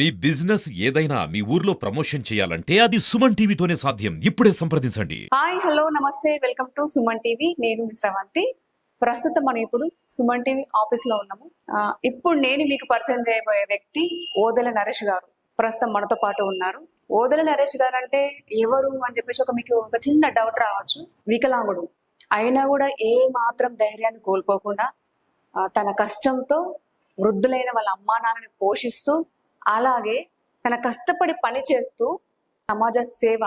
మీ business ఏదైనా మీ ఊర్లో promotion చేయాలంటే అది సుమన్ టీవీతోనే సాధ్యం. ఇప్పుడే సంప్రదించండి. హాయ్ హలో నమస్తే. Welcome to Suman TV. నేను శ్రవంతి. ప్రస్తుతం మనం ఇప్పుడు సుమన్ టీవీ ఆఫీస్లో ఉన్నాము ఇప్పుడు నేను మీకు పరిచయం చేయబోయే వ్యక్తి ఓదెల నరేష్ గారు. ప్రస్తుతం మనతో పాటు ఉన్నారు. ఓదెల నరేష్ గారు అంటే ఎవరు అని చెప్పేసి ఒక మీకు ఒక చిన్న డౌట్ రావచ్చు. వికలాంగుడు. అయినా కూడా ఏ మాత్రం ధైర్యాన్ని కోల్పోకుండా తన కష్టంతో వృద్ధులైన వాళ్ళ అమ్మా నాన్నని పోషిస్తూ అలాగే తన కష్టపడి పని చేస్తూ సమాజ సేవ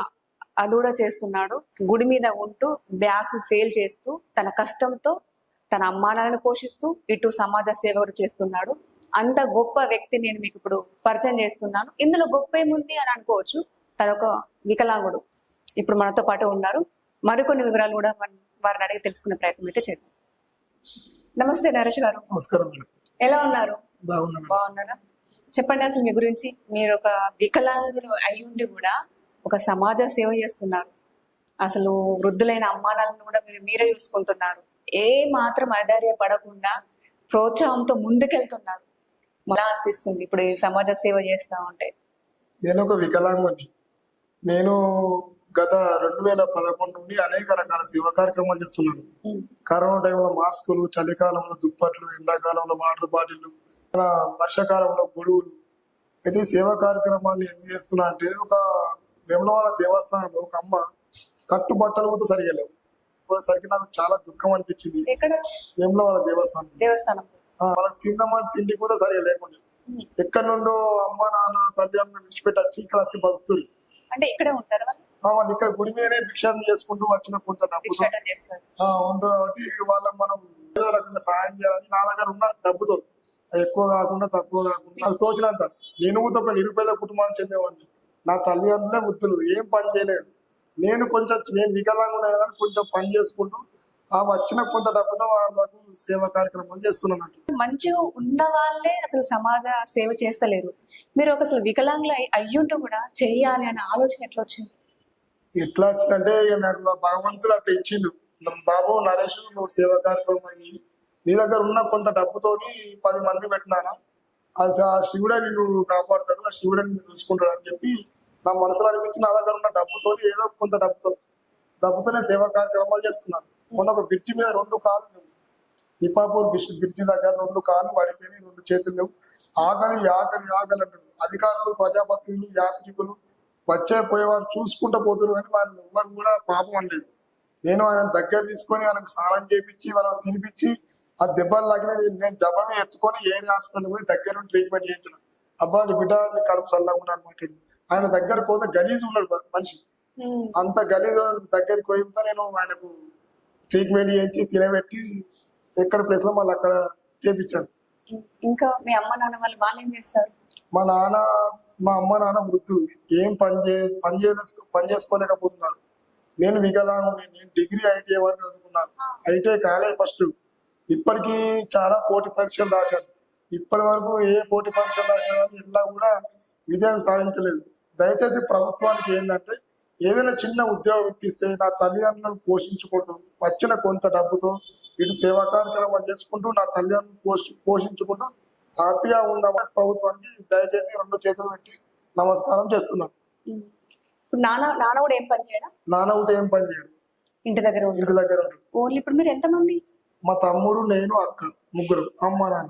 అది కూడా చేస్తున్నాడు. గుడి మీద ఉంటూ బ్యాగ్స్ సేల్ చేస్తూ తన కష్టంతో తన అమ్మానాలను పోషిస్తూ ఇటు సమాజ సేవ కూడా చేస్తున్నాడు. అంత గొప్ప వ్యక్తి నేను మీకు ఇప్పుడు పరిచయం చేస్తున్నాను. ఇందులో గొప్ప ఏముంది అని అనుకోవచ్చు. తన ఒక వికలాంగుడు ఇప్పుడు మనతో పాటు ఉన్నారు. మరికొన్ని వివరాలు కూడా మనం వారిని అడిగి తెలుసుకునే ప్రయత్నం అయితే చేద్దాం. నమస్తే నరేష్ గారు. నమస్కారం ఎలా ఉన్నారు? బాగున్నారా? చెప్పండి అసలు మీ గురించి. మీరు ఒక వికలాంగులు అయ్యుండి కూడా ఒక సమాజ సేవ చేస్తున్నారు. అసలు వృద్ధులైన అమ్మానాలను కూడా మీరు మీరే చూసుకుంటున్నారు. ఏ మాత్రం అధైర్య పడకుండా ప్రోత్సాహంతో ముందుకెళ్తున్నారు. ఎలా అనిపిస్తుంది ఇప్పుడు ఈ సమాజ సేవ చేస్తా ఉంటే? నేను ఒక వికలాంగుని. నేను గత రెండు వేల పదకొండు నుండి అనేక రకాల సేవా కార్యక్రమాలు చేస్తున్నాను. కరోనా టైంలో మాస్కులు చలికాలంలో దుప్పట్లు ఎండాకాలంలో వాటర్ బాటిల్ వర్షాకాలంలో గొడుగులు అయితే సేవా కార్యక్రమాన్ని ఎందుకు చేస్తున్నా అంటే ఒక వేములవాడ దేవస్థానంలో ఒక అమ్మ కట్టు బట్టలు సరిగా లేవు సరికి నాకు చాలా దుఃఖం అనిపించింది. వేములవాడ దేవస్థానం. దేవస్థానం. వాళ్ళకి తిందామని తిండి కూడా సరిగా లేకుండా. ఎక్కడి నుండో అమ్మ నాన్న తల్లి అమ్మ విడిచిపెట్టి వచ్చి ఇక్కడ వచ్చి బతుకుతుంది అంటే ఇక్కడే ఉంటారు వాళ్ళు? వాళ్ళు ఇక్కడ గుడి మీదనే భిక్షాటన చేసుకుంటూ వచ్చిన కొంత డబ్బుతో. ఆ, ఉంది కాబట్టి వాళ్ళకి మనం ఏదో రకంగా సహాయం చేయాలని నా దగ్గర ఉన్న డబ్బుతో. అది ఎక్కువ కాకుండా తక్కువ కాకుండా నాకు తోచినంత. నేను కూడా ఒక నిరుపేద కుటుంబానికి చెందేవాడిని. నా తల్లిదండ్రులే వృద్ధులు. ఏం పని చేయలేరు. నేను కొంచెం నేను వికలాంగున్నా కానీ కొంచెం పని చేసుకుంటూ ఆ వచ్చిన కొంత డబ్బుతో వాళ్ళకు సేవా కార్యక్రమాలు చేస్తున్నాను మంచిగా ఉన్న వాళ్ళే అసలు సమాజ సేవ చేస్తలేరు. మీరు ఒక అసలు వికలాంగులు అయి- అయ్యుంటూ కూడా చెయ్యాలి అనే ఆలోచన ఎట్లా వచ్చింది? ఎట్లా వచ్చిందంటే నాకు భగవంతుడు అట్లా ఇచ్చిండు. బాబు నరేష్ నువ్వు సేవా కార్యక్రమాన్ని నీ దగ్గర ఉన్న కొంత డబ్బుతోటి పది మంది పెట్టినానా? అది ఆ శివుడే నిన్ను కాపాడుతాడు ఆ శివుడే నిన్ను చూసుకుంటాడు అని చెప్పి నా మనసులో అనిపించి నా దగ్గర ఉన్న డబ్బుతోని ఏదో కొంత డబ్బుతో డబ్బుతోనే సేవా కార్యక్రమాలు చేస్తున్నాను మొన్న ఒక బ్రిడ్జి మీద రెండు కాళ్ళు దీపాపూర్ బ్రిడ్జి బ్రిడ్జి దగ్గర రెండు కాళ్ళు పడిపోయినాయి రెండు చేతులు లేవు. ఆకలి ఆకలి ఆకలి అంటాడు అధికారులు ప్రజాప్రతినిధులు యాత్రికులు వచ్చే పోయేవారు చూసుకుంటూ పోతున్నారు కానీ వారి ఎవ్వరు కూడా పాపం అనలేదు. నేను ఆయన దగ్గర తీసుకొని వాళ్ళకి స్నానం చేయించి వాళ్ళకి తినిపించి ఆ దెబ్బలు లాగిన నేను దెబ్బని ఎత్తుకొని ఏ హాస్పిటల్ పోయి దగ్గర ట్రీట్మెంట్ చేయించిన. అబ్బా నీ బిడ్డ నీ కడుపు చల్లగా ఉన్నాను మాట్లాడు ఆయన దగ్గర పోతే గలీజ్ ఉన్నాడు మనిషి. అంత గలీజ్ దగ్గరికి పోయితే నేను ఆయనకు ట్రీట్మెంట్ చేయించి తినబెట్టి ఎక్కడ ప్లేస్లో మళ్ళీ అక్కడ చేపించాను. ఇంకా మీ అమ్మ నాన్న వాళ్ళు వాళ్ళు ఏం చేస్తారు? మా నాన్న మా అమ్మ నాన్న వృద్ధులు. ఏం పని చే పని పని చేసుకోలేకపోతున్నారు. నేను వికలాంగుని నేను డిగ్రీ ఐటీఐ వరకు చదువుకున్నాను. ఐటీఐ కాలే ఫస్ట్. ఇప్పటికీ చాలా పోటీ పరీక్షలు రాశాను ఇప్పటి వరకు ఏ పోటీ పరీక్షలు రాసినా ఇలా కూడా విజయం సాధించలేదు. దయచేసి ప్రభుత్వానికి ఏంటంటే ఏదైనా చిన్న ఉద్యోగం ఇప్పిస్తే నా తల్లిదండ్రులను పోషించుకుంటూ వచ్చిన కొంత డబ్బుతో ఇటు సేవా కార్యక్రమాలు చేసుకుంటూ నా తల్లిదండ్రులను పోషి పోషించుకుంటూ హ్యాపీగా ఉందామని ప్రభుత్వానికి దయచేసి రెండు చేతులు పెట్టి నమస్కారం చేస్తున్నాను. నాన్న నాన్న కూడా ఏం పని చేయడం? నాన్నవుతో ఏం పని చేయడు. ఇంటి దగ్గర ఇంటి దగ్గర ఓన్లీ ఇప్పుడు మీరు ఎంతమంది? మా తమ్ముడు నేను అక్క ముగ్గురు అమ్మ నాన్న.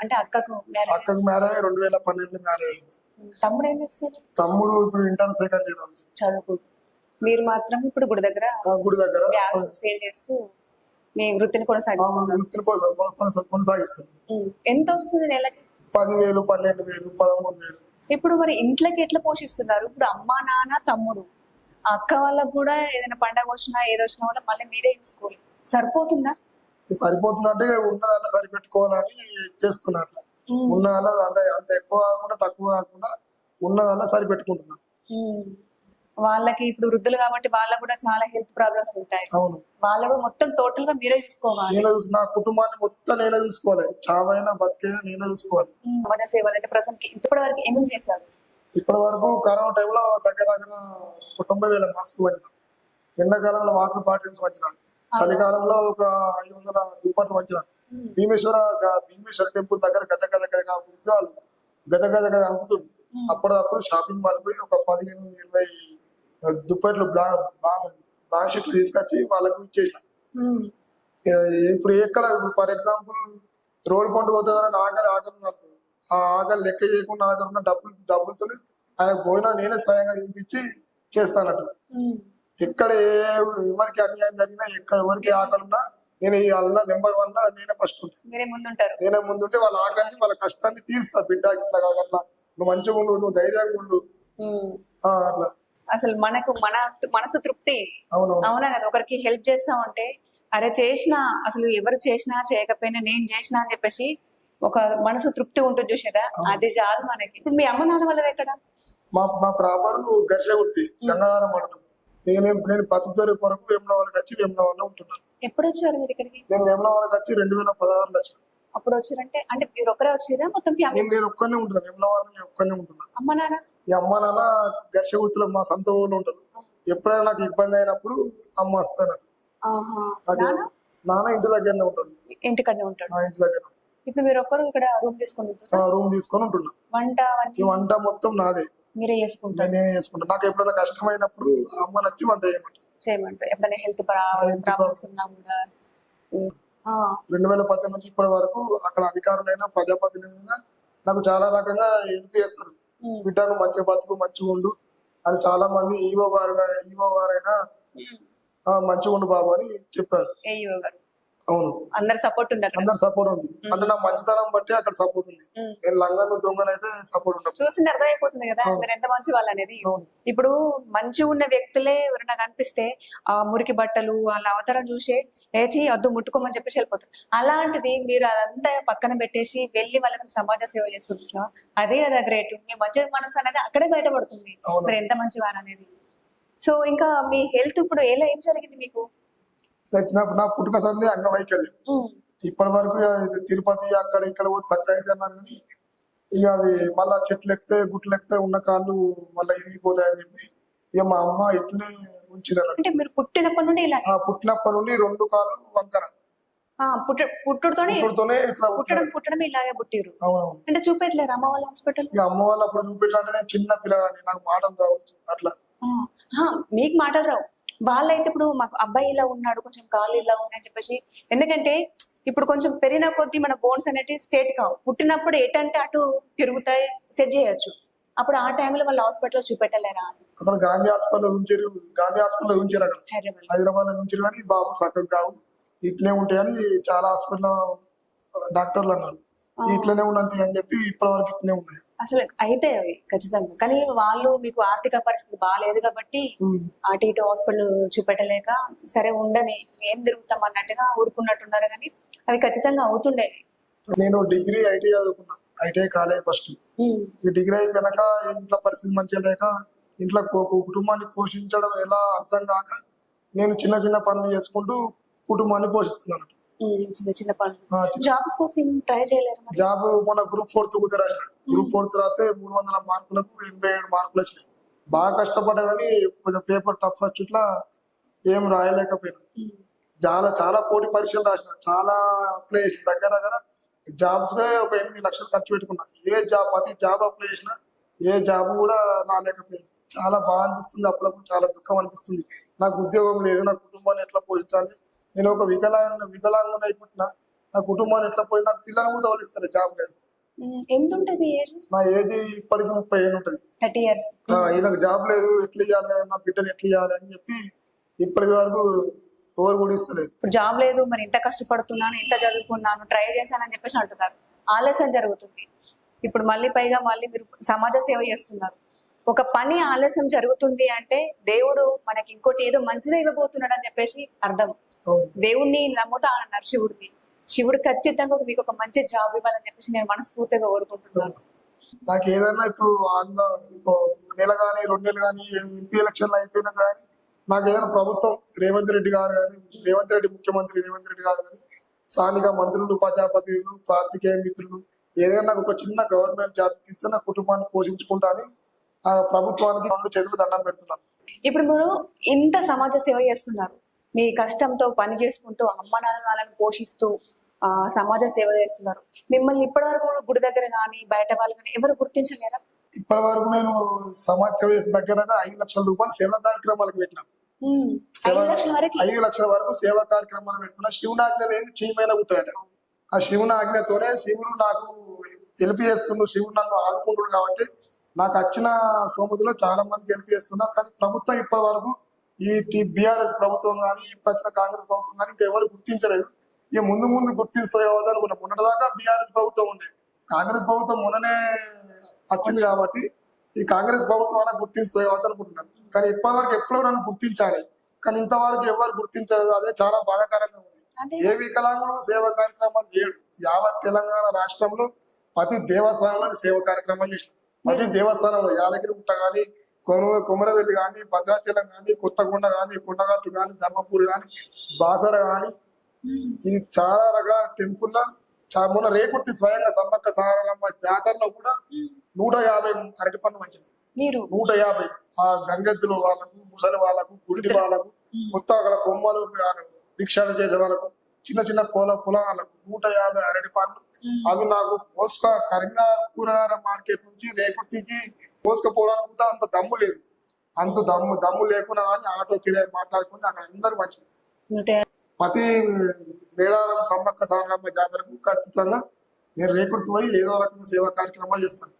అంటే అక్కకు మ్యారేజ్ అక్కకు మ్యారేజ్ రెండు వేల పన్నెండులో మ్యారేజ్ అయింది. తమ్ముడు ఏం చేస్తారు తమ్ముడు ఇప్పుడు ఇంటర్ సెకండ్ ఇయర్ అవుతుంది. మీరు మాత్రం ఇప్పుడు గుడి దగ్గర గుడి దగ్గర సేల్ చేస్తూ మీ వృత్తిని కొనసాగిస్తున్నారు. వృత్తిని కొనసా- కొనసా- కొనసాగిస్తాను. ఎంత వస్తుంది నెలకి? పదివేలు పన్నెండు వేలు పదమూడు వేలు. ఇప్పుడు మరి ఇంట్లోకి ఎట్లా పోషిస్తున్నారు? ఇప్పుడు అమ్మా నాన్న తమ్ముడు. ఆ అక్క వాళ్ళకు కూడా ఏదైనా పండగ వచ్చినా ఏదో వచ్చినా వల్ల మళ్ళీ మీరే చూసుకోవాలి. సరిపోతుందా? సరిపోతుందంటే ఉన్నదాన్ని సరిపెట్టుకోవాలని చేస్తున్నా అట్లా. ఉన్నదాన్ని అంత అంత ఎక్కువ కాకుండా తక్కువ కాకుండా ఉన్నదాన్ని సరిపెట్టుకుంటున్నాను ఉమ్. వాళ్ళకి ఇప్పుడు వృద్ధులు కాబట్టి వాళ్ళకు కూడా చాలా హెల్త్ ప్రాబ్లమ్స్ ఉంటాయి. అవును. వాళ్ళు కూడా మొత్తం టోటల్గా మీరే చూసుకోవాలి. నేనే నా కుటుంబాన్ని మొత్తం నేనే చూసుకోవాలి. చావైనా బతికైనా నేనే చూసుకోవాలి. సమాజ సేవలు అంటే ప్రజెంట్ ఇప్పటి వరకు ఏమేమి చేశారు? ఇప్పటి వరకు కరోనా టైంలో దగ్గర దగ్గర తొంభై వేల మాస్క్ వంచిన. ఎండాకాలంలో వాటర్ బాటిల్స్ వంచిన. చలికాలంలో ఒక ఐదు వందల దుప్పట్లు వంచిన భీమేశ్వర భీమేశ్వర టెంపుల్ దగ్గర గజ గజ గజ వృద్ధాలు గజ గజ గజ ఉమ్. అప్పుడప్పుడు షాపింగ్ మాల్ పోయి ఒక పదిహేను ఇరవై దుప్పట్లు బ్లా బ్లాక్ షీట్లు తీసుకొచ్చి వాళ్ళకు ఇచ్చేసిన ఇప్పుడు ఎక్కడ ఫర్ ఎగ్జాంపుల్ రోడ్ పండు పోతారని ఆగలి ఆగలి నాకు ఆ ఆగలి లెక్క చేయకుండా ఆగలి ఉన్న డబ్బులు డబ్బులతో ఆయన భోజనం నేనే స్వయంగా తినిపించి చేస్తానట్టు. ఎక్కడ ఎవరికి అన్యాయం జరిగినా ఎక్కడ ఎవరికి ఆకలి ఉన్నా నేను ఈ అల్ల నెంబర్ వన్ నేనే ఫస్ట్ ఉంటాను నేనే ముందుంటే వాళ్ళ ఆకలిని వాళ్ళ కష్టాన్ని తీరుస్తా బిడ్డ ఇట్లా కాదు అట్లా. నువ్వు మంచిగా ఉండు నువ్వు ధైర్యంగా ఉండు. అట్లా. అసలు మనకు మన మనసు తృప్తి. అవునా కదా? ఒకరికి హెల్ప్ చేస్తామంటే అరే చేసినా అసలు ఎవరు చేసినా చేయకపోయినా నేను చేసినా అని చెప్పేసి ఒక మనసు తృప్తి ఉంటుంది చూసారా అది చాలు మనకి. ఇప్పుడు మీ అమ్మ నాన్న వాళ్ళది ఎక్కడ? మా మా ప్రాపర్ ఘర్షగుర్తి గంగాధర మండలం. నేను నేను బతుకుతారు కొరకు వేములవాడకి వచ్చి వేములవాడలో ఉంటున్నాను. ఎప్పుడు వచ్చారు మీరు ఇక్కడికి? నేను వేములవాడకి వచ్చి రెండు వేల పదహారులో వచ్చిన. అప్పుడు వచ్చారంటే అంటే మీరు ఒక్కరే వచ్చిరా మొత్తం ఫ్యామిలీ నేను నేను ఒక్కనే ఉంటున్నాను వేములవాడలో నేను ఒక్కనే ఉంటున్నా. అమ్మ నాన్న? ఈ అమ్మ నాన్న ఘర్షగుర్తిలో మా సొంత ఊళ్ళో ఉంటారు. ఎప్పుడైనా నాకు ఇబ్బంది అయినప్పుడు అమ్మ వస్తాను. అదే నాన్న? ఇంటి దగ్గరనే ఉంటాడు. ఇంటికడే ఉంటాడు. ఆ ఇంటి దగ్గర ఇప్పుడు మీరు ఒక్కరు ఇక్కడ రూమ్ తీసుకొని? రూమ్ తీసుకొని ఉంటున్నా. వంట ఈ వంట మొత్తం నాదే. మీరే చేసుకుంటారు. నేను నేనే చేసుకుంటా. నాకు ఎప్పుడైనా కష్టమైనప్పుడు అమ్మ నచ్చి వంట చేయమంట చేయమంటారు. ఎప్పుడైనా హెల్త్ ప్రాబ్లమ్స్ ఉన్నా కూడా. రెండు వేల పద్దెనిమిది నుంచి ఇప్పటి వరకు అక్కడ అధికారులైనా ప్రజాప్రతినిధులైనా నాకు చాలా రకంగా హెల్ప్ చేస్తారు. బిడ్డను మంచిగా బతుకు మంచిగా ఉండు అని చాలా మంది ఈవో గారు ఈవో గారైనా ఉమ్. "ఆ, మంచిగా ఉండు బాబు అని చెప్పారు. అవును. అందరు సపోర్ట్ ఉంది అక్కడ. అందరు సపోర్ట్ ఉంది. అంటే నా మంచితనం బట్టి అక్కడ సపోర్ట్ ఉంది. నేను లంగను దొంగనైతే సపోర్ట్ ఉండదు. చూసింది అర్థమైపోతుంది కదా. మీరు ఎంత మంచి వాళ్ళు అనేది ఇప్పుడు మంచిగా ఉన్న వ్యక్తులే ఎవరైనా కనిపిస్తే ఆ మురికి బట్టలు వాళ్ళ అవతారం చూసే లేచి అద్దు ముట్టుకోమని చెప్పేసి వెళ్ళిపోతారు. అలాంటిది మీరు అదంతా పక్కన పెట్టేసి వెళ్ళి వాళ్ళకి సమాజ సేవ చేస్తుంటారు? అదే అదే గ్రేట్ మీ మంచి మనసు అనేది అక్కడే బయటపడుతుంది. ఎంత మంచివారు అనేది సో ఇంకా మీ హెల్త్ ఇప్పుడు ఎలా ఏం జరిగింది మీకు? నా నా పుట్టుక సంది అంగవైకల్యం. ఇప్పటి వరకు తిరుపతి అక్కడ ఇక్కడ పోతే చక్క అయితే అన్నారు కానీ ఇక అవి మళ్ళా చెట్లు ఎక్కితే గుట్లు ఎక్కితే ఉన్న కాళ్ళు మళ్ళీ ఇరిగిపోతాయని చెప్పి ఇక మా అమ్మ ఇట్లనే ఉంచింది అన్నట్టు. అంటే మీరు పుట్టినప్పటి నుండి ఇలా ఆ పుట్టినప్పటి నుండి రెండు కాళ్ళు వంకర. ఆ, పుట్ట పుట్టుడుతోనే పుట్టుతోనే ఇట్లా పుట్టడం ఇలాగే పుట్టిరు అంటే చూపెట్టలేరు అమ్మ వాళ్ళ హాస్పిటల్? అమ్మ వాళ్ళు అప్పుడు నేను చిన్న పిల్లగాని నాకు మాటలు రావచ్చు అట్లా. మీకు మాటలు రావు. వాళ్ళైతే ఇప్పుడు మాకు అబ్బాయి ఇలా ఉన్నాడు కొంచెం కాళ్ళు ఇలా ఉన్నాయని చెప్పేసి ఎందుకంటే ఇప్పుడు కొంచెం పెరిగిన కొద్దీ మన బోన్స్ అనేవి స్టేట్ కావు. పుట్టినప్పుడు ఎటంటే అటు తిరుగుతాయి సెట్ చేయొచ్చు. అప్పుడు ఆ టైంలో వాళ్ళు హాస్పిటల్ చూపెట్టలేరా? అక్కడ గాంధీ హాస్పిటల్ ఉంచారు గాంధీ హాస్పిటల్ ఉంచారు అక్కడ. హైదరాబాద్లో ఉంచారు కానీ బాబు చక్కగా కావు. ఇట్లనే ఉంటాయని చాలా హాస్పిటల్ డాక్టర్లు అన్నారు. ఇట్లనే ఉన్నంత అని చెప్పి ఇప్పటి వరకు ఇట్లనే ఉన్నాయి. అసలు అయితే అవి ఖచ్చితంగా. కానీ వాళ్ళు మీకు ఆర్థిక పరిస్థితి బాగాలేదు కాబట్టి. అటు ఇటు హాస్పిటల్ చూపెట్టలేక సరే ఉండని ఏం తిరుగుతాం అన్నట్టుగా ఊరుకున్నట్టున్నారు కానీ అవి ఖచ్చితంగా అవుతుండేవి నేను డిగ్రీ ఐటీ చదువుకున్నా. ITI college first. ఈ డిగ్రీ అయిపోయినాక ఇంట్లో పరిస్థితి మంచిగా లేక ఇంట్లో కుటుంబాన్ని పోషించడం ఎలా అర్థం కాక నేను చిన్న చిన్న పనులు చేసుకుంటూ కుటుంబాన్ని పోషిస్తున్నాను. చిన్న చిన్న పనులు? ఆ, చిన్న- జాబ్స్ కోసం ట్రై చేయలేరు జాబ్ మొన్న గ్రూప్ ఫోర్త్ కుదిరి రాసిన గ్రూప్ ఫోర్త్ రాస్తే మూడు వందల మార్కులకు ఎనభై ఏడు మార్కులు వచ్చినాయి. బాగా కష్టపడ్డా కానీ కొంచెం పేపర్ టఫ్ వచ్చి ఇట్లా ఏం రాయలేకపోయినా. చాలా చాలా పోటీ పరీక్షలు రాసిన. చాలా అప్లై చేసిన. దగ్గర దగ్గర జాబ్స్గా ఒక ఎనిమిది లక్షలు ఖర్చు పెట్టుకున్నా. ఏ జాబ్ ప్రతి జాబ్ అప్లై చేసినా ఏ జాబ్ కూడా రాలేకపోయింది. చాలా బాగా అనిపిస్తుంది అప్పుడప్పుడు. చాలా దుఃఖం అనిపిస్తుంది. నాకు ఉద్యోగం లేదు నా కుటుంబాన్ని ఎట్లా పోషించాలి? నేను ఒక వికలాంగ వికలాంగుని అయిపోతున్నా నా కుటుంబాన్ని ఎట్లా పోయి నాకు పిల్లలు కూడా తోలిస్తారు జాబ్ లేదు. ఏజ్ నా ఏజ్ ఇప్పటికి ముప్పై ఏళ్ళు ఉంటుంది. Thirty years. ఈయనకు జాబ్ లేదు ఎట్లా ఇవ్వాలి నా బిడ్డను ఎట్లా ఇవ్వాలి అని చెప్పి ఇప్పటి వరకు ఎవరు కూడా ఇస్తలేదు. ఇప్పుడు జాబ్ లేదు మరి ఇంత కష్టపడుతున్నాను ఇంత చదువుకున్నాను ట్రై చేశానని చెప్పేసి అంటున్నారు. ఆలస్యం జరుగుతుంది. ఇప్పుడు మళ్ళీ పైగా మళ్ళీ మీరు సమాజ సేవ చేస్తున్నారు. ఒక పని ఆలస్యం జరుగుతుంది అంటే దేవుడు మనకి ఇంకోటి ఏదో మంచిదే ఇవ్వబోతున్నాడు అని చెప్పేసి అర్థం. దేవుణ్ణి నమ్ముతా అన్నారు శివుడిని శివుడు ఖచ్చితంగా మీకు ఒక మంచి జాబ్ ఇవ్వాలని చెప్పేసి నేను మనస్ఫూర్తిగా కోరుకుంటున్నాను. నాకు ఏదైనా ఇప్పుడు అంద నెల కానీ రెండు నెలలు కానీ ఎంపీ ఎలక్షన్లు అయిపోయినా కానీ నాకు ఏదైనా ప్రభుత్వం రేవంత్ రెడ్డి గారు కానీ రేవంత్ రెడ్డి ముఖ్యమంత్రి రేవంత్ రెడ్డి గారు కానీ స్థానిక మంత్రులు ప్రజాపతిలు ప్రాంతికేయ మిత్రులు ఏదైనా నాకు ఒక చిన్న గవర్నమెంట్ జాబ్ ఇస్తే నా కుటుంబాన్ని పోషించుకుంటా అని ఆ ప్రభుత్వానికి రెండు చేతులు దండం పెడుతున్నాను. ఇప్పుడు మీరు ఇంత సమాజ సేవ చేస్తున్నారు. మీ కష్టంతో పని చేసుకుంటూ అమ్మ నాన్నలను పోషిస్తూ ఆ, సమాజ సేవ చేస్తున్నారు. మిమ్మల్ని ఇప్పటివరకు గుడి దగ్గర కానీ బయట వాళ్ళు కానీ ఎవరు గుర్తించలేరా? ఇప్పటి వరకు నేను సమాజ సేవ చేసిన దగ్గర దగ్గర ఐదు లక్షల రూపాయలు సేవా కార్యక్రమాలకు పెట్టిన. ఐదు లక్షల వరకు? వరకు సేవా కార్యక్రమాలు పెడుతున్నా. శివునాజ్ఞ లేని చీమైన గుర్తాయట ఆ శివుని ఆజ్ఞతోనే శివుడు నాకు హెల్ప్ చేస్తుండు. శివుడు నన్ను ఆదుకుంటుడు కాబట్టి నాకు వచ్చిన సోమతిలో చాలా మందికి హెల్ప్ చేస్తున్నా. కానీ ప్రభుత్వం ఇప్పటి వరకు ఈ బీఆర్ఎస్ ప్రభుత్వం కానీ ఇప్పుడు వచ్చిన కాంగ్రెస్ ప్రభుత్వం కానీ ఇంకా ఎవరు గుర్తించలేదు. ఇక ముందు ముందు గుర్తిస్తాయి కావచ్చు అనుకున్నా మొన్నటిదాకా బీఆర్ఎస్ ప్రభుత్వం ఉండే. కాంగ్రెస్ ప్రభుత్వం మొన్ననే వచ్చింది కాబట్టి ఈ కాంగ్రెస్ ప్రభుత్వం అయినా గుర్తిస్తాయి కావచ్చు అనుకుంటున్నాను. కానీ ఇప్పటి వరకు ఎప్పుడో నన్ను గుర్తించాలి. కానీ ఇంతవరకు ఎవరు గుర్తించలేదు. అదే చాలా బాధాకరంగా ఉంది. ఏ వికలాంగుడు సేవ కార్యక్రమాలు చేయడు. యావత్ తెలంగాణ రాష్ట్రంలో ప్రతి దేవస్థానంలో సేవ కార్యక్రమాలు చేసిన. ప్రతి దేవస్థానంలో యాదగిరి గుట్ట కానీ కొమ కొమరవెల్లి కానీ భద్రాచలం కానీ కొత్తకొండ కానీ కొండగట్టు కానీ ధర్మపూర్ కానీ బాసర కానీ. ఇది చాలా రకాల టెంపుల్ చా- మొన్న రేకుర్తి స్వయంగా సమ్మక్క సారలమ్మ జాతరలో కూడా నూట యాభై అరటి పన్ను మంచిది మీరు? నూట యాభై. ఆ గంగెద్దులు వాళ్ళకు ముసలి వాళ్ళకు గుండి వాళ్ళకు కొత్త అక్కడ బొమ్మలు భిక్షాలు చేసే వాళ్ళకు చిన్న చిన్న పొల పొలాలకు నూట యాభై అరటి పండ్లు. అవి నాకు మోసుక కరీంనగర్ కూరగాయల మార్కెట్ నుంచి రేకుర్తికి మోసుకపోవడానికి కూడా అంత దమ్ము లేదు. అంత దమ్ము దమ్ము లేకుండా కానీ ఆటో కిరాయి మాట్లాడుకుని అక్కడ అందరు నూట ప్రతి మేడారం సమ్మక్క సారలమ్మ జాతరకు ఖచ్చితంగా నేను రేకుర్తి పోయి ఏదో రకంగా సేవా కార్యక్రమాలు చేస్తాను.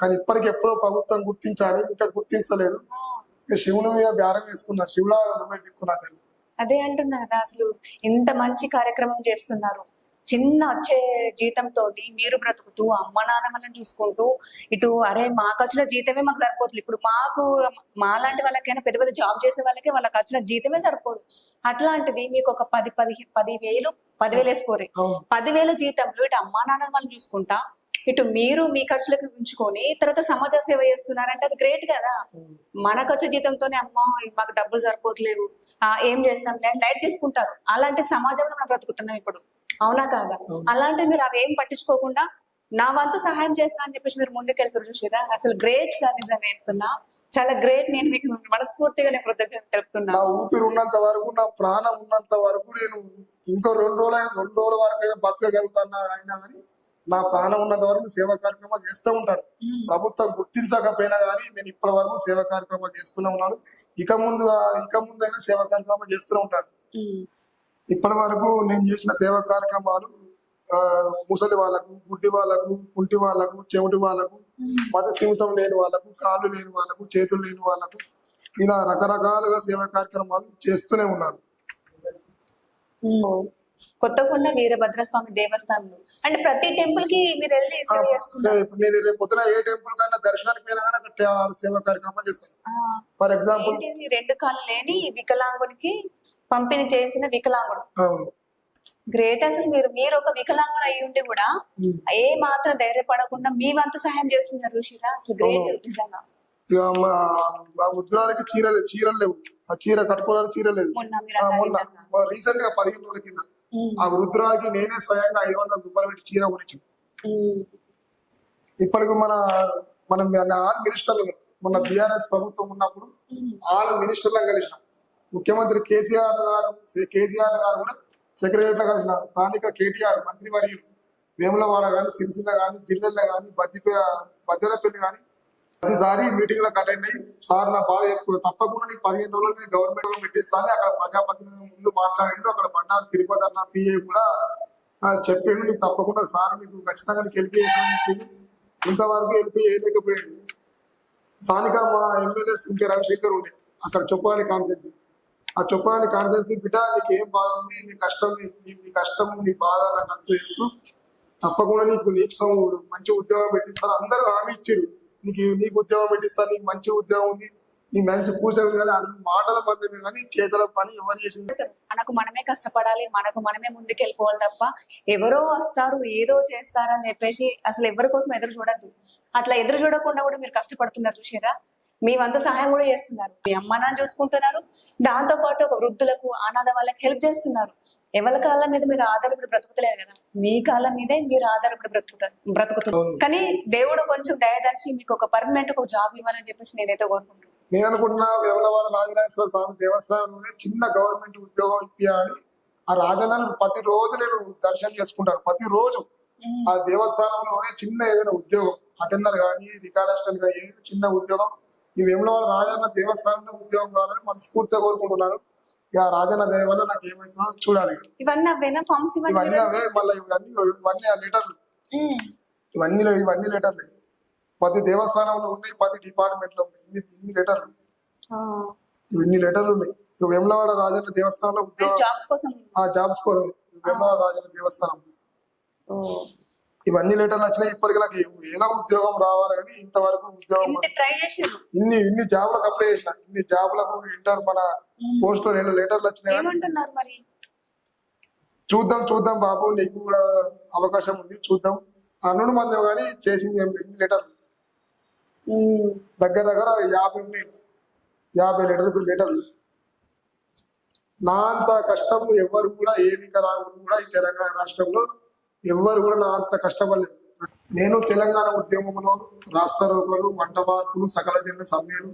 కానీ ఇప్పటికి ఎప్పుడో ప్రభుత్వం గుర్తించాలి ఇంకా గుర్తించలేదు శివుని మీద బేరం వేసుకున్నా శివులా దిక్కున్నా కానీ. అదే అంటున్నా కదా అసలు. ఇంత మంచి కార్యక్రమం చేస్తున్నారు. చిన్న వచ్చే జీతంతో మీరు బ్రతుకుతూ అమ్మ నాన్నమ్మలను చూసుకుంటూ ఇటు అరే మాకు వచ్చిన జీతమే మాకు సరిపోతుంది. ఇప్పుడు మాకు మాలాంటి వాళ్ళకైనా పెద్ద పెద్ద జాబ్ చేసే వాళ్ళకి వాళ్ళకి వచ్చిన జీతమే సరిపోదు. అట్లాంటిది మీకు ఒక పది పది పది వేలు పదివేలు వేసుకోరు పదివేల జీతంలో ఇటు అమ్మా నాన్న వాళ్ళని చూసుకుంటా ఇటు మీరు మీ ఖర్చులకు ఉంచుకొని తర్వాత సమాజ సేవ చేస్తున్నారంటే అది గ్రేట్ కదా. మనకు వచ్చే జీతంతోనే అమ్మ మాకు డబ్బులు సరిపోతలేవు ఆ, ఏం చేస్తాం? లేదు లైట్ తీసుకుంటారు. అలాంటి సమాజంలో మనం బ్రతుకుతున్నాం ఇప్పుడు. అవునా కాదా? అలాంటి మీరు అవి ఏం పట్టించుకోకుండా నా వంతు సహాయం చేస్తా అని చెప్పేసి మీరు ముందుకెళ్తారు చూసారా అసలు గ్రేట్ సార్ నిజంగా చెప్తున్నా. చాలా గ్రేట్ నేను మీకు మనస్ఫూర్తిగా నేను కృతజ్ఞత తెలుపుతున్నా. నా ఊపిరి ఉన్నంత వరకు నా ప్రాణం ఉన్నంత వరకు నేను ఇంకో రెండు రోజులు అయినా రెండు రోజుల వరకు అయినా బతకగలుగుతానా అయినా కానీ నా ప్రాణం ఉన్నంత వరకు సేవా కార్యక్రమాలు చేస్తూ ఉంటాను. ప్రభుత్వం గుర్తించకపోయినా కానీ నేను ఇప్పటి వరకు సేవా కార్యక్రమాలు చేస్తూనే ఉన్నాను. ఇక ముందు ఇక ముందు అయినా సేవా కార్యక్రమాలు చేస్తూనే ఉంటాను. ఇప్పటి వరకు నేను చేసిన సేవా కార్యక్రమాలు ముసలి వాళ్ళకు గుడ్డి వాళ్ళకు కుంటి వాళ్ళకు చెవిటి వాళ్ళకు మత సీమితం లేని వాళ్ళకు కాళ్ళు లేని వాళ్ళకు చేతులు లేని వాళ్ళకు ఇలా రకరకాలుగా సేవా కార్యక్రమాలు చేస్తూనే ఉన్నాను. కొత్తకొండ వీరభద్రస్వామి దేవస్థానంలో. అంటే ప్రతి టెంపుల్కి మీరు వెళ్ళి ఇప్పుడు నేను రేపు పొద్దున ఏ టెంపుల్ కన్నా దర్శనానికి కానీ అక్కడ సేవా కార్యక్రమాలు చేస్తాను ఫర్ ఎగ్జాంపుల్ రెండు కాళ్ళు లేని వికలాంగునికి పంపిణీ చేసిన వికలాంగుడు. గ్రేట్ అసలు మీరు మీరు ఒక వికలాంగుడు అయి ఉండి కూడా. ఏ మాత్రం ధైర్యపడకుండా మీ వంతు సహాయం చేస్తున్నారు ఋషిరా అసలు గ్రేట్ నిజంగా. మా ఉద్రాలకి చీరలు చీరలు లేవు. ఆ చీర కట్టుకోవడానికి చీర లేదు. మొన్న. రీసెంట్గా పదిహేను రోజుల కింద. ఆ వృద్ధురాలకి నేనే స్వయంగా ఐదు వందల రూపాయలు పెట్టి చీర కొనిచ్చింది ఉమ్, ఇప్పటికి మన మనం ఆల్ మినిస్టర్లు మొన్న బీఆర్ఎస్ ప్రభుత్వం ఉన్నప్పుడు ఆల్ మినిస్టర్లను కలిసిన. ముఖ్యమంత్రి కేసీఆర్ గారు కేసీఆర్ గారు కూడా సెక్రటరీలో కలిసిన స్థానిక కేటీఆర్ మంత్రి వర్యులు వేములవాడ కానీ సిరిసిల్ల కానీ జిల్లెల్లో కానీ బద్ది బద్దెలపల్లి కానీ ప్రతిసారి మీటింగ్లో అటెండ్ అయ్యి సార్ నా బాధ చెప్పుకున్నాను తప్పకుండా నీకు పదిహేను రోజులు నేను గవర్నమెంట్ పెట్టేస్తాను. అక్కడ ప్రజాప్రతినిధుల ముందు మాట్లాడిండు. అక్కడ బండారు తిరుపతి అన్న పిఏ కూడా చెప్పిండు. నీకు తప్పకుండా సార్ మీకు ఖచ్చితంగా నీకు హెల్ప్ చేస్తాను. ఇంతవరకు హెల్ప్ చేయలేకపోయాడు. స్థానిక మా ఎమ్మెల్యే సింకే రవిశంకర్ ఉండే. అక్కడ చెప్పాలి కాన్సెప్ట్ ఆ చొప్పాలి కాన్సెన్సీ బిడ్డ నీకు ఏం బాధ ఉంది? నీ కష్టం నీ కష్టం నీ బాధ నాకు అంత తెలుసు. తప్పకుండా నీకు నీకు మంచి ఉద్యోగం పెట్టిస్తారు అందరూ హామీ ఇచ్చారు నీకు నీకు ఉద్యోగం పెట్టిస్తారు నీకు మంచి ఉద్యోగం ఉంది. నీ మంచి పూజలు కానీ అన్ని మాటల మందమే కానీ చేతుల పని ఎవరు చేసింది? మనకు మనమే కష్టపడాలి మనకు మనమే ముందుకెళ్ళిపోవాలి తప్ప ఎవరో వస్తారు ఏదో చేస్తారని చెప్పేసి అసలు ఎవరి కోసం ఎదురు చూడద్దు. అట్లా ఎదురు చూడకుండా కూడా మీరు కష్టపడుతున్నారు చూసారా మీ వంతు సహాయం కూడా చేస్తున్నారు. మీ అమ్మ నాన్న చూసుకుంటున్నారు. దాంతో పాటు ఒక వృద్ధులకు అనాథ వాళ్ళకి హెల్ప్ చేస్తున్నారు. ఎవరి కాళ్ళ మీద మీరు ఆధారపడి బ్రతుకుతలేరు కదా? మీ కాళ్ళ మీదే మీరు ఆధారపడి బ్రతుకుతారు బ్రతుకుతున్నారు. కానీ దేవుడు కొంచెం దయదాచి మీకు ఒక పర్మనెంట్ ఒక జాబ్ ఇవ్వాలని చెప్పేసి నేనైతే కోరుకుంటున్నాను. నేను అనుకున్నా వేములవాడ రాజరాజేశ్వర స్వామి దేవస్థానంలోనే చిన్న గవర్నమెంట్ ఉద్యోగం ఇప్పించాలి ఆ రాజధాని ప్రతిరోజు నేను దర్శనం చేసుకుంటాను. ప్రతిరోజు ఆ దేవస్థానంలోనే చిన్న ఏదైనా ఉద్యోగం అటెండర్ కానీ రికార్డ్ అసిస్టెంట్ కానీ ఏదో చిన్న ఉద్యోగం ఈ వేములవాడ రాజన్న దేవస్థానంలో ఉద్యోగం కావాలని మనస్ఫూర్తిగా కోరుకుంటున్నాను. ఇక రాజన్న దయ వల్ల నాకు ఏమవుతుందో చూడాలి. ఇవన్నీ అవేనా ఫామ్స్ ఇవన్నీ ఇవన్నీ అవే మళ్ళీ ఇవన్నీ ఇవన్నీ ఆ లెటర్లు. ఇవన్నీ ఇవన్నీ లెటర్లు. ప్రతి దేవస్థానంలో ఉన్నాయి ప్రతి డిపార్ట్మెంట్లో ఉన్నాయి. ఇన్ని ఇన్ని లెటర్లు. ఆ. ఇన్ని లెటర్లు ఉన్నాయి. వేములవాడ రాజన్న దేవస్థానంలో ఉద్యోగం జాబ్స్ కోసం ఆ జాబ్స్ కోసం. వేములవాడ రాజన్న దేవస్థానం. ఇవన్నీ లెటర్లు వచ్చినాయి ఇప్పటికి నాకు ఏదో ఉద్యోగం రావాలి కానీ ఇంతవరకు ఉద్యోగం ఇన్ని ఇన్ని జాబులకు అప్లై చేసిన ఇన్ని జాబులకు ఇంటర్ మన పోస్ట్లో రెండు లెటర్లు వచ్చినాయి చూద్దాం చూద్దాం బాబు నీకు కూడా అవకాశం ఉంది చూద్దాం. అన్నుడు మంది కానీ చేసింది ఏం. ఇన్ని లెటర్లు. దగ్గర దగ్గర యాభై ఉన్నాయి. యాభై లీటర్ లీటర్లు నా అంత కష్టం ఎవరు కూడా ఏ వికలాంగులు కూడా ఈ తెలంగాణ రాష్ట్రంలో ఎవరు కూడా నా అంత కష్టపడలేదు. నేను తెలంగాణ ఉద్యమంలో రాష్ట్ర రోగులు వంట మార్పులు సకల జన సమ్మెలు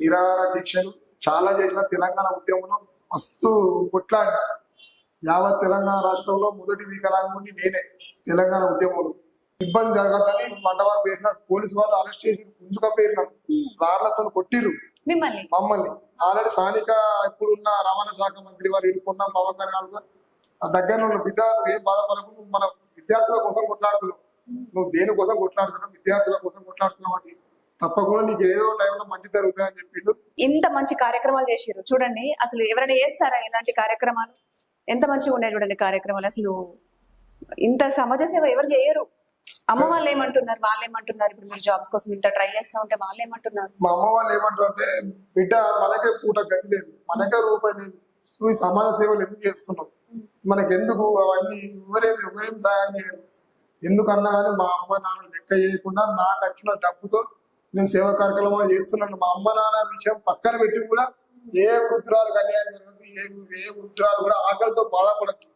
నిరాహార దీక్షలు చాలా చేసిన తెలంగాణ ఉద్యమంలో మస్తు కొట్లాడిన. యావత్ తెలంగాణ రాష్ట్రంలో మొదటి వికలాంగుని నేనే తెలంగాణ ఉద్యమంలో. ఇబ్బంది జరగదని వంట వారు పేరిన పోలీసు వాళ్ళు అరెస్ట్ చేసి గుంజుకపోయినారు రాళ్ళతో కొట్టిర్రు. మిమ్మల్ని? మమ్మల్ని. ఆల్రెడీ స్థానిక ఇప్పుడున్న రవాణా శాఖ మంత్రి వారు ఇరుకున్న పవన్ కళ్యాణ్ దగ్గర ఉన్న బిడ్డ ఏం బాధపడకు నువ్వు మన విద్యార్థుల కోసం కొట్లాడుతున్నావు. నువ్వు దేని కోసం కొట్లాడుతున్నావు? విద్యార్థుల కోసం కొట్లాడుతున్నావు అని తప్పకుండా నీకు ఏదో టైంలో మంచి జరుగుతాయని చెప్పిండు. ఇంత మంచి కార్యక్రమాలు చేసారు చూడండి అసలు ఎవరైనా చేస్తారా ఇలాంటి కార్యక్రమాలు? ఎంత మంచిగా ఉన్నాయి చూడండి కార్యక్రమాలు. అసలు ఇంత సమాజ సేవ ఎవరు చేయరు. అమ్మ వాళ్ళు ఏమంటున్నారు వాళ్ళు ఏమంటున్నారు? ఇప్పుడు మీరు జాబ్స్ కోసం ఇంత ట్రై చేస్తా ఉంటే వాళ్ళు ఏమంటున్నారు? మా అమ్మ వాళ్ళు ఏమంటారు అంటే బిడ్డ మనకే పూట గతి లేదు మనకే రూపాయి లేదు. నువ్వు ఈ సమాజ సేవలు ఎందుకు చేస్తున్నావు? మనకెందుకు అవన్నీ ఎవరేం ఎవరేం సహాయం చేయరు. ఎందుకన్నా కానీ మా అమ్మ నాన్న లెక్క చేయకుండా నాకు వచ్చిన డబ్బుతో నేను సేవా కార్యక్రమాలు చేస్తున్నాను. మా అమ్మ నాన్న విషయం పక్కన పెట్టి కూడా ఏ వృద్ధురాలు అన్యాయం జరగదు ఏ ఏ వృద్ధురాలు కూడా ఆకలితో బాధపడదు.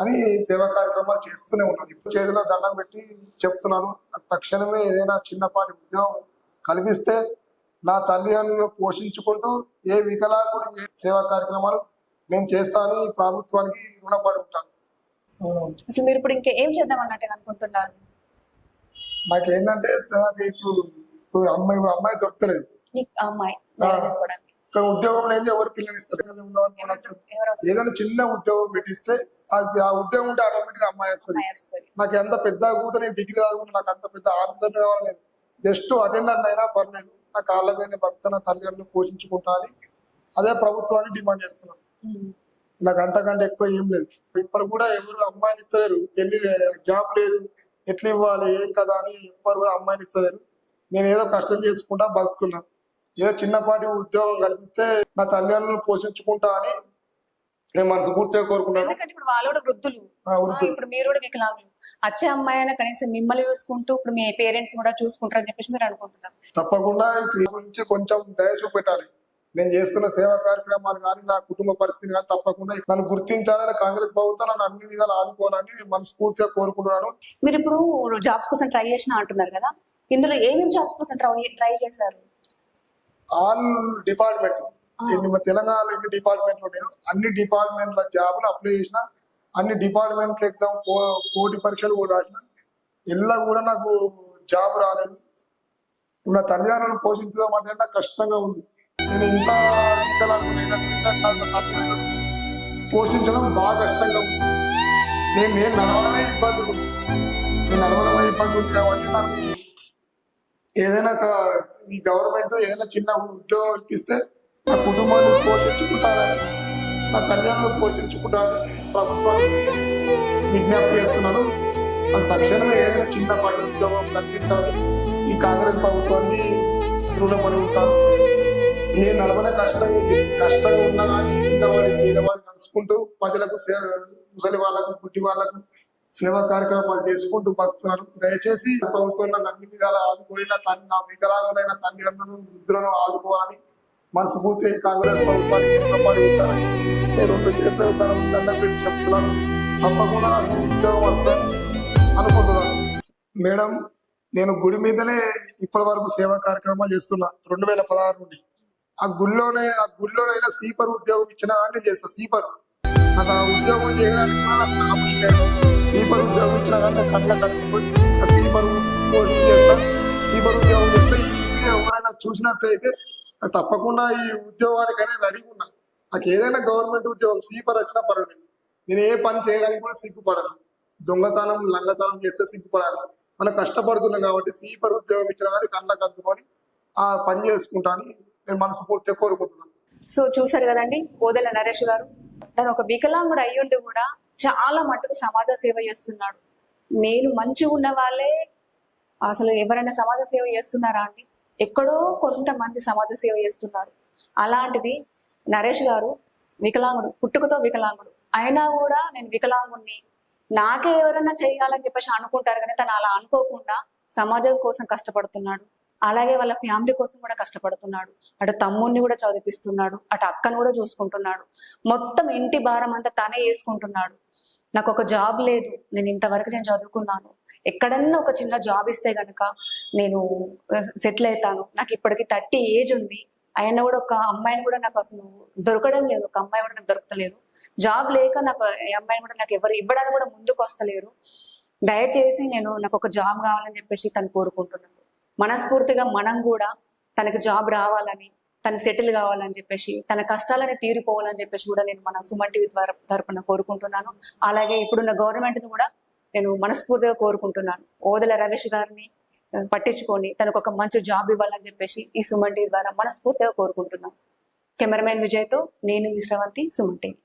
అని సేవా కార్యక్రమాలు చేస్తూనే ఉన్నాను. ఇప్పుడు చేతిలో దండం పెట్టి చెప్తున్నాను. తక్షణమే ఏదైనా చిన్నపాటి ఉద్యోగం కల్పిస్తే నా తల్లిదండ్రులను పోషించుకుంటూ ఏ వికలాంగుడు ఏ సేవా కార్యక్రమాలు నేను చేస్తానని ఈ ప్రభుత్వానికి రుణపడి ఉంటాను. అసలు మీరు ఇప్పుడు ఇంకా ఏం చేద్దాం అన్నట్టుగా అనుకుంటున్నారు? నాకేంటంటే నాకు ఇప్పుడు ఇప్పుడు అమ్మాయి ఇప్పుడు అమ్మాయి దొరకలేదు. మీకు ఆ అమ్మాయి మ్యారేజ్ చేసుకోవడానికి. కానీ ఉద్యోగం అయితే ఎవరు పిల్లలు ఇస్తారు? ఉన్నవారు ఫోన్ వస్తారు. ఎవరు వస్తారు? ఏదైనా చిన్న ఉద్యోగం పెట్టిస్తే అది ఆ ఉద్యోగం ఉంటే ఆటోమేటిక్ అమ్మాయి వస్తుంది. అమ్మాయి వస్తుంది. నాకు ఎంత పెద్ద కూత నేను డిగ్రీ చదువుకుంటే నాకు అంత పెద్ద ఆఫీసర్ కావాలి లేదు జస్ట్ అటెండర్ అయినా పర్లేదు. నా కాళ్ళ మీద భక్త నా తల్లిదండ్రులు పోషించుకుంటా అని అదే ప్రభుత్వాన్ని డిమాండ్ చేస్తున్నాను. నాకు అంతకంటే ఎక్కువ ఏం లేదు. ఇప్పుడు కూడా ఎవరు అమ్మాయిని ఇస్తలేరు ఎన్ని జాబ్ లేదు. ఎట్లా ఇవ్వాలి? ఏం కదా అని ఎవ్వరు కూడా అమ్మాయిని ఇస్తలేరు నేను ఏదో కష్టం చేసుకుంటా బతుకుతున్నా. ఏదో చిన్నపాటి ఉద్యోగం కల్పిస్తే నా తల్లిదండ్రులను పోషించుకుంటా అని నేను మనస్ఫూర్తిగా కోరుకున్నాను ఎందుకంటే ఇప్పుడు వాళ్ళు కూడా వృద్ధులు. ఆ ఇప్పుడు మీరు కూడా వికలాంగులు వచ్చే అమ్మాయి అయినా కనీసం మిమ్మల్ని చూసుకుంటూ ఇప్పుడు మీ పేరెంట్స్ కూడా చూసుకుంటారని చెప్పేసి మీరు అనుకుంటున్నారు. తప్పకుండా ఈ గురించి కొంచెం దయ చూపెట్టాలి. నేను చేస్తున్న సేవా కార్యక్రమాలు కానీ నా కుటుంబ పరిస్థితి కానీ తప్పకుండా నన్ను గుర్తించాలని కాంగ్రెస్ ప్రభుత్వం నన్ను అన్ని విధాలు ఆదుకోవాలని మనస్ఫూర్తిగా కోరుకుంటున్నాను. మీరు ఇప్పుడు జాబ్స్ కోసం ట్రై చేసిన అంటున్నారు కదా ఇందులో ఏమేమి జాబ్స్ కోసం ట్రై ట్రై చేశారు? All department. తెలంగాణలో ఎన్ని డిపార్ట్మెంట్లు ఉన్నాయో అన్ని డిపార్ట్మెంట్ల జాబులు అప్లై చేసిన అన్ని డిపార్ట్మెంట్ల ఎగ్జామ్ పోటీ పరీక్షలు కూడా రాసిన ఎల్లా కూడా నాకు జాబ్ రాలేదు. నా తల్లిదండ్రులను పోషించడం అంటే నాకు కష్టంగా ఉంది. నేను ఇంత పోషించడం బాగా కష్టంగా ఉంది. నేను నేను నడవడమే ఇబ్బంది ఉంది నేను నడవడమే ఇబ్బంది ఉంది కాబట్టి నాకు ఏదైనా ఈ గవర్నమెంట్ ఏదైనా చిన్న ఉద్యోగం ఇస్తే నా కుటుంబాన్ని పోషించుకుంటారని నా తల్లిదండ్రులు పోషించుకుంటారని ప్రభుత్వం విజ్ఞప్తి చేస్తున్నాను. అది తక్షణమే ఏదైనా చిన్న పని ఉద్యోగం కల్పించాలి ఈ కాంగ్రెస్ ప్రభుత్వాన్ని రుణపడి ఉంటాను. నేను నడవన కష్టం కష్టంగా ఉన్నా కానీ చిన్నవాడి పేదవాడిని నడుచుకుంటూ ప్రజలకు సేవ ముసలి వాళ్ళకు పుట్టి వాళ్ళకు సేవా కార్యక్రమాలు చేసుకుంటూ బతుకుతున్నాను దయచేసి ప్రభుత్వంలో అన్ని విధాలు ఆదుకునేలా నా నా వికలాంగులైన తల్లిదండ్రులను వృద్ధులను ఆదుకోవాలని మనస్ఫూర్తి కాంగ్రెస్ ప్రభుత్వానికి నేను రెండు చేతులు దండం పెట్టి చెప్తున్నాను. తప్పకుండా నాకు ఉద్యోగం వస్తుందని అనుకుంటున్నాను. మేడం నేను గుడి మీదనే ఇప్పటి వరకు సేవా కార్యక్రమాలు చేస్తున్నా. రెండు వేల పదహారు నుండి. ఆ గుళ్ళోనే ఆ గుళ్ళోనైనా సీపర్ ఉద్యోగం ఇచ్చినా కానీ నేను చేస్తా సీపర్ నాకు ఆ ఉద్యోగం చేయడానికి కూడా సీపర్ ఉద్యోగం ఇచ్చినా కానీ కళ్ళ కనిపిపోయి సీపర్ చేస్తా. సీపర్ ఉద్యోగం చేస్తే ఎవరైనా చూసినట్లయితే తప్పకుండా ఈ ఉద్యోగానికైనా రెడీగా ఉన్నా. నాకు ఏదైనా గవర్నమెంట్ ఉద్యోగం సీపర్ వచ్చినా పర్వాలేదు. నేను ఏ పని చేయడానికి కూడా సిగ్గుపడను. దొంగతనం లంగతనం చేస్తే సిగ్గుపడాలి. మనం కష్టపడుతున్నాం కాబట్టి సీపర్ ఉద్యోగం ఇచ్చిన కానీ కళ్ళకు అందుకొని ఆ పని చేసుకుంటాను. నేను మనస్ఫూర్తిగా కోరుకుంటున్నాను. సో చూసారు కదండి ఓదెల నరేష్ గారు. తను ఒక వికలాంగుడు అయ్యుండి కూడా చాలా మట్టుకు సమాజ సేవ చేస్తున్నాడు. నేను మంచిగా ఉన్న వాళ్ళే. అసలు ఎవరైనా సమాజ సేవ చేస్తున్నారా అండి? ఎక్కడో కొంతమంది సమాజ సేవ చేస్తున్నారు. అలాంటిది నరేష్ గారు వికలాంగుడు పుట్టుకతో వికలాంగుడు. అయినా కూడా నేను వికలాంగుడిని నాకే ఎవరైనా చేయాలని చెప్పేసి అనుకుంటారు కానీ తను అలా అనుకోకుండా సమాజం కోసం కష్టపడుతున్నాడు. అలాగే వాళ్ళ ఫ్యామిలీ కోసం కూడా కష్టపడుతున్నాడు. అటు తమ్ముడిని కూడా చదివిపిస్తున్నాడు. అటు అక్కను కూడా చూసుకుంటున్నాడు. మొత్తం ఇంటి భారం అంతా తనే వేసుకుంటున్నాడు. నాకు ఒక జాబ్ లేదు. నేను ఇంతవరకు నేను చదువుకున్నాను. ఎక్కడన్నా ఒక చిన్న జాబ్ ఇస్తే గనక నేను సెటిల్ అవుతాను. నాకు ఇప్పటికి థర్టీ ఏజ్ ఉంది. ఆయన కూడా ఒక అమ్మాయిని కూడా నాకు అసలు దొరకడం లేదు. ఒక అమ్మాయి కూడా నాకు దొరకలేదు. జాబ్ లేక నాకు ఈ అమ్మాయిని కూడా నాకు ఎవరు ఇవ్వడానికి కూడా ముందుకు వస్తలేరు. దయచేసి నేను నాకు ఒక జాబ్ కావాలని చెప్పేసి తను కోరుకుంటున్నాను. మనస్ఫూర్తిగా మనం కూడా తనకి జాబ్ రావాలని తను సెటిల్ కావాలని చెప్పేసి తన కష్టాలని తీరిపోవాలని చెప్పేసి కూడా నేను మన సుమన్ టీవీ ద్వారా తరపున కోరుకుంటున్నాను. అలాగే ఇప్పుడున్న గవర్నమెంట్ని కూడా నేను మనస్ఫూర్తిగా కోరుకుంటున్నాను. ఓదల రమేష్ గారిని పట్టించుకొని తనకు ఒక మంచి జాబ్ ఇవ్వాలని చెప్పేసి ఈ సుమన్ టీవీ ద్వారా మనస్ఫూర్తిగా కోరుకుంటున్నాను. కెమెరామెన్ విజయ్తో నేను విశ్రవంతి సుమన్ టీవీ.